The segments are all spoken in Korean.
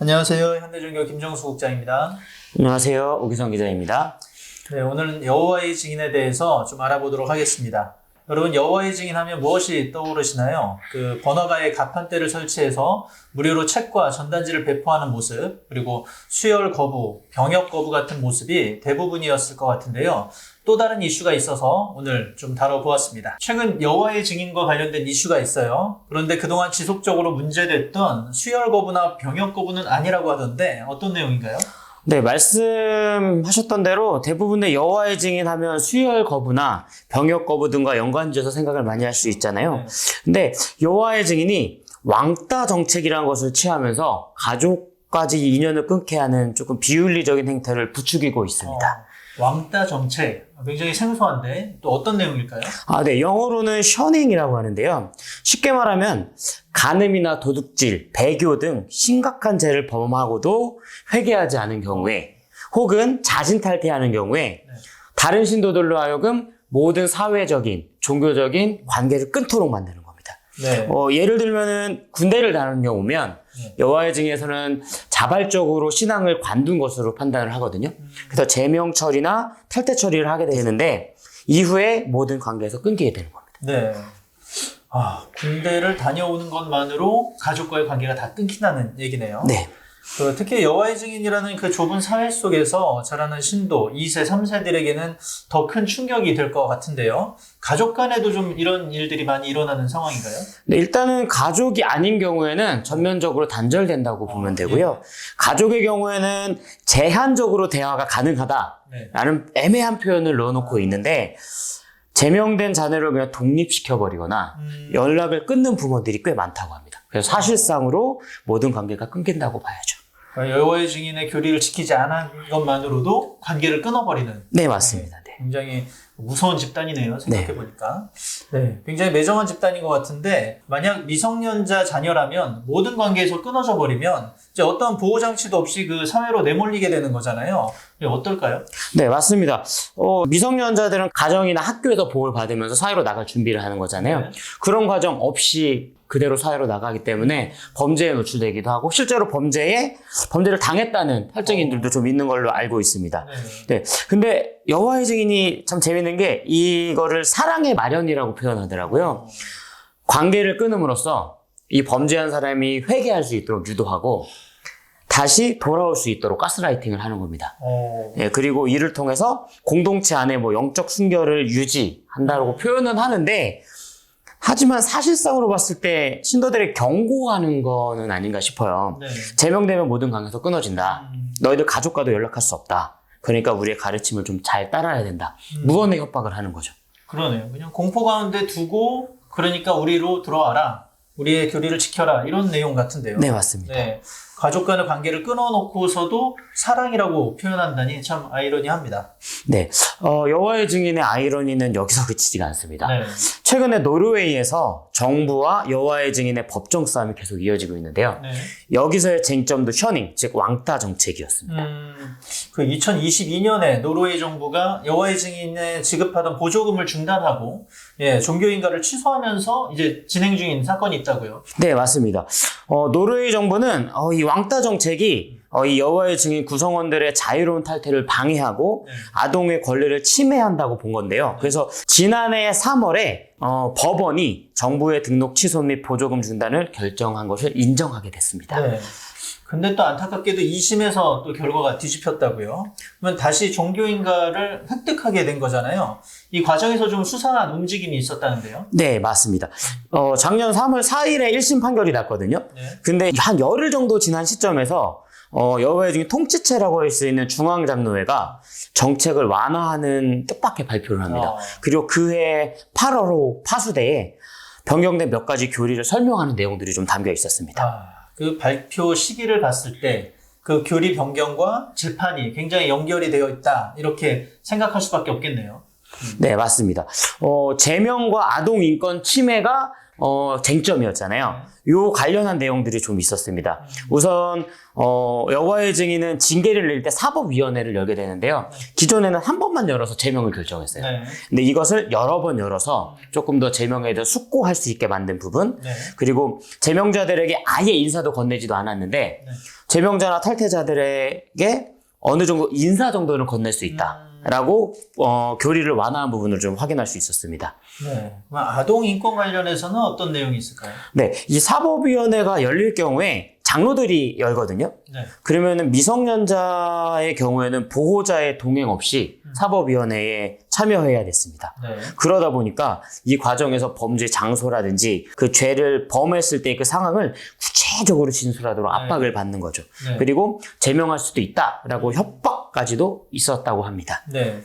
안녕하세요. 현대종교 김정수 국장입니다. 안녕하세요. 오기성 기자입니다. 네, 오늘은 여호와의 증인에 대해서 좀 알아보도록 하겠습니다. 여러분 여호와의 증인하면 무엇이 떠오르시나요? 그 번화가에 가판대를 설치해서 무료로 책과 전단지를 배포하는 모습, 그리고 수혈 거부, 병역 거부 같은 모습이 대부분이었을 것 같은데요. 또 다른 이슈가 있어서 오늘 좀 다뤄보았습니다. 최근 여호와의 증인과 관련된 이슈가 있어요. 그런데 그동안 지속적으로 문제됐던 수혈 거부나 병역 거부는 아니라고 하던데 어떤 내용인가요? 네, 말씀하셨던 대로 대부분의 여호와의 증인하면 수혈 거부나 병역 거부 등과 연관지어서 생각을 많이 할 수 있잖아요. 네. 근데 여호와의 증인이 왕따 정책이라는 것을 취하면서 가족까지 인연을 끊게 하는 조금 비윤리적인 행태를 부추기고 있습니다. 어, 왕따 정책 굉장히 생소한데 또 어떤 내용일까요? 아, 네. 영어로는 셔닝이라고 하는데요. 쉽게 말하면 간음이나 도둑질, 배교 등 심각한 죄를 범하고도 회개하지 않은 경우에 혹은 자진 탈퇴하는 경우에 다른 신도들로 하여금 모든 사회적인, 종교적인 관계를 끊도록 만드는 겁니다. 네. 어, 예를 들면은 군대를 다루는 경우면 네. 여호와의 증에서는 자발적으로 신앙을 관둔 것으로 판단을 하거든요. 그래서 제명 처리나 탈퇴 처리를 하게 되는데 이후에 모든 관계에서 끊기게 되는 겁니다. 네. 아, 군대를 다녀오는 것만으로 가족과의 관계가 다 끊긴다는 얘기네요. 네. 그 특히 여호와의 증인이라는 그 좁은 사회 속에서 자라는 신도 2세, 3세들에게는 더 큰 충격이 될 것 같은데요. 가족 간에도 좀 이런 일들이 많이 일어나는 상황인가요? 네, 일단은 가족이 아닌 경우에는 전면적으로 단절된다고 보면 되고요. 가족의 경우에는 제한적으로 대화가 가능하다라는 네. 애매한 표현을 넣어놓고 있는데 제명된 자녀를 그냥 독립시켜버리거나 음, 연락을 끊는 부모들이 꽤 많다고 합니다. 그래서 사실상으로 모든 관계가 끊긴다고 봐야죠. 그러니까 여호와의 증인의 교리를 지키지 않은 것만으로도 관계를 끊어버리는 네, 맞습니다. 네. 굉장히 무서운 집단이네요. 생각해 보니까. 네. 굉장히 매정한 집단인 것 같은데 만약 미성년자 자녀라면 모든 관계에서 끊어져 버리면 이제 어떤 보호 장치도 없이 그 사회로 내몰리게 되는 거잖아요. 이게 어떨까요? 네, 맞습니다. 어, 미성년자들은 가정이나 학교에서 보호를 받으면서 사회로 나갈 준비를 하는 거잖아요. 네. 그런 과정 없이 그대로 사회로 나가기 때문에 범죄에 노출되기도 하고 실제로 범죄에 범죄를 당했다는 탈증인들도 좀 있는 걸로 알고 있습니다. 네. 네. 근데 여호와의 증인이 참 재밌는 게 이거를 사랑의 마련이라고 표현하더라고요. 관계를 끊음으로써 이 범죄한 사람이 회개할 수 있도록 유도하고 다시 돌아올 수 있도록 가스라이팅을 하는 겁니다. 어, 예, 그리고 이를 통해서 공동체 안에 뭐 영적 순결을 유지한다고 표현은 하는데 하지만 사실상으로 봤을 때 신도들의 경고하는 거는 아닌가 싶어요. 네. 제명되면 모든 관계에서 끊어진다. 음, 너희들 가족과도 연락할 수 없다. 그러니까 우리의 가르침을 좀 잘 따라야 된다. 무언의 협박을 하는 거죠. 그러네요. 그냥 공포 가운데 두고 그러니까 우리로 들어와라. 우리의 교리를 지켜라. 이런 내용 같은데요. 네, 맞습니다. 네. 가족 간의 관계를 끊어놓고서도 사랑이라고 표현한다니 참 아이러니합니다. 네. 어, 여호와의 증인의 아이러니는 여기서 그치지가 않습니다. 네. 최근에 노르웨이에서 정부와 여호와의 증인의 법정 싸움이 계속 이어지고 있는데요. 네. 여기서의 쟁점도 셔닝, 즉 왕따 정책이었습니다. 음, 그 2022년에 노르웨이 정부가 여호와의 증인에 지급하던 보조금을 중단하고 예, 종교인가를 취소하면서 이제 진행 중인 사건이 있다고요. 네, 맞습니다. 어, 노르웨이 정부는 어, 이 왕따 정책이 어, 이 여호와의 증인 구성원들의 자유로운 탈퇴를 방해하고 네. 아동의 권리를 침해한다고 본 건데요. 그래서 지난해 3월에 어, 법원이 정부의 등록 취소 및 보조금 중단을 결정한 것을 인정하게 됐습니다. 네. 근데 또 안타깝게도 2심에서 또 결과가 뒤집혔다고요. 그러면 다시 종교인가를 획득하게 된 거잖아요. 이 과정에서 좀 수상한 움직임이 있었다는데요. 네, 맞습니다. 어, 작년 3월 4일에 1심 판결이 났거든요. 네. 근데 한 열흘 정도 지난 시점에서 어, 여호와의 증인 통치체라고 할 수 있는 중앙장로회가 정책을 완화하는 뜻밖의 발표를 합니다. 어. 그리고 그해 8월호 파수대에 변경된 몇 가지 교리를 설명하는 내용들이 좀 담겨 있었습니다. 아, 그 발표 시기를 봤을 때 그 교리 변경과 재판이 굉장히 연결이 되어 있다. 이렇게 생각할 수밖에 없겠네요. 네, 맞습니다. 어, 제명과 아동 인권 침해가 어, 쟁점이었잖아요. 요 관련한 내용들이 좀 있었습니다. 우선 어, 여호와의 증인은 징계를 낼 때 사법위원회를 열게 되는데요. 기존에는 한 번만 열어서 제명을 결정했어요. 네. 근데 이것을 여러 번 열어서 조금 더 제명에 대해 숙고할 수 있게 만든 부분 네. 그리고 제명자들에게 아예 인사도 건네지도 않았는데 네. 제명자나 탈퇴자들에게 어느 정도 인사 정도는 건넬 수 있다 라고 어, 교리를 완화한 부분을 좀 확인할 수 있었습니다. 네. 아동 인권 관련해서는 어떤 내용이 있을까요? 네, 이 사법위원회가 열릴 경우에 장로들이 열거든요. 네. 그러면은 미성년자의 경우에는 보호자의 동행 없이 사법위원회에 참여해야 됐습니다. 네. 그러다 보니까 이 과정에서 범죄 장소라든지 그 죄를 범했을 때 그 상황을 구체적으로 진술하도록 압박을 받는 거죠. 네. 그리고 제명할 수도 있다라고 협박까지도 있었다고 합니다. 네.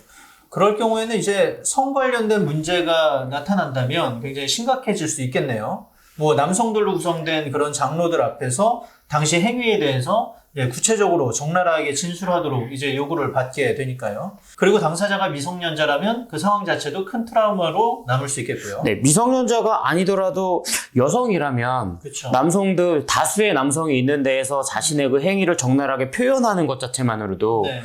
그럴 경우에는 이제 성 관련된 문제가 나타난다면 굉장히 심각해질 수 있겠네요. 뭐 남성들로 구성된 그런 장로들 앞에서 당시 행위에 대해서 예, 구체적으로 적나라하게 진술하도록 이제 요구를 받게 되니까요. 그리고 당사자가 미성년자라면 그 상황 자체도 큰 트라우마로 남을 수 있겠고요. 네, 미성년자가 아니더라도 여성이라면 그렇죠. 남성들 다수의 남성이 있는 데에서 자신의 그 행위를 적나라하게 표현하는 것 자체만으로도 네.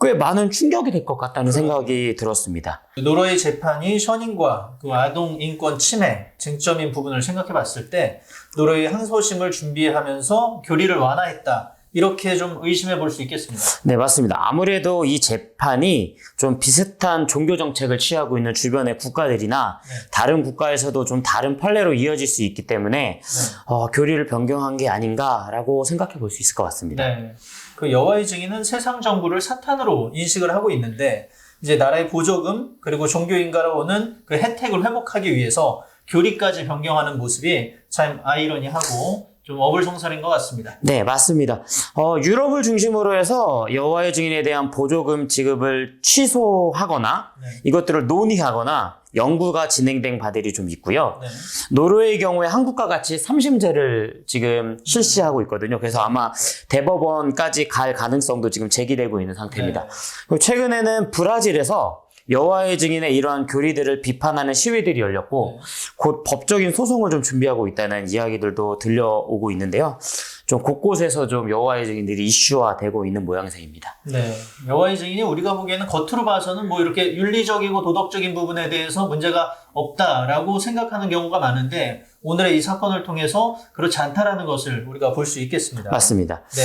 꽤 많은 충격이 될 것 같다는 생각이 들었습니다. 노르웨이 재판이 셔닝과 그 아동 인권 침해 쟁점인 부분을 생각해 봤을 때 노르웨이 항소심을 준비하면서 교리를 완화했다. 이렇게 좀 의심해 볼 수 있겠습니다. 네, 맞습니다. 아무래도 이 재판이 좀 비슷한 종교 정책을 취하고 있는 주변의 국가들이나 네. 다른 국가에서도 좀 다른 판례로 이어질 수 있기 때문에 네. 어, 교리를 변경한 게 아닌가라고 생각해 볼 수 있을 것 같습니다. 네. 그 여호와의 증인은 세상 정부를 사탄으로 인식을 하고 있는데 이제 나라의 보조금 그리고 종교 인가로 오는 그 혜택을 회복하기 위해서 교리까지 변경하는 모습이 참 아이러니하고 좀 어불성설인 것 같습니다. 네, 맞습니다. 어, 유럽을 중심으로 해서 여호와의 증인에 대한 보조금 지급을 취소하거나 네. 이것들을 논의하거나 연구가 진행된 바들이 좀 있고요. 네. 노르웨이 경우에 한국과 같이 삼심제를 지금 실시하고 있거든요. 그래서 아마 대법원까지 갈 가능성도 지금 제기되고 있는 상태입니다. 네. 최근에는 브라질에서 여호와의 증인의 이러한 교리들을 비판하는 시위들이 열렸고 네. 곧 법적인 소송을 좀 준비하고 있다는 이야기들도 들려오고 있는데요. 좀 곳곳에서 좀 여호와의 증인들이 이슈화되고 있는 모양새입니다. 네. 여호와의 증인이 우리가 보기에는 겉으로 봐서는 뭐 이렇게 윤리적이고 도덕적인 부분에 대해서 문제가 없다라고 생각하는 경우가 많은데 오늘의 이 사건을 통해서 그렇지 않다라는 것을 우리가 볼 수 있겠습니다. 맞습니다. 네.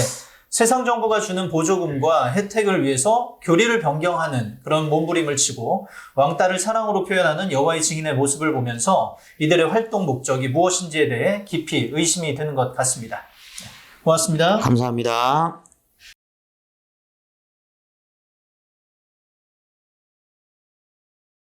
세상 정부가 주는 보조금과 혜택을 위해서 교리를 변경하는 그런 몸부림을 치고 왕따를 사랑으로 표현하는 여호와의 증인의 모습을 보면서 이들의 활동 목적이 무엇인지에 대해 깊이 의심이 드는 것 같습니다. 네. 고맙습니다. 감사합니다.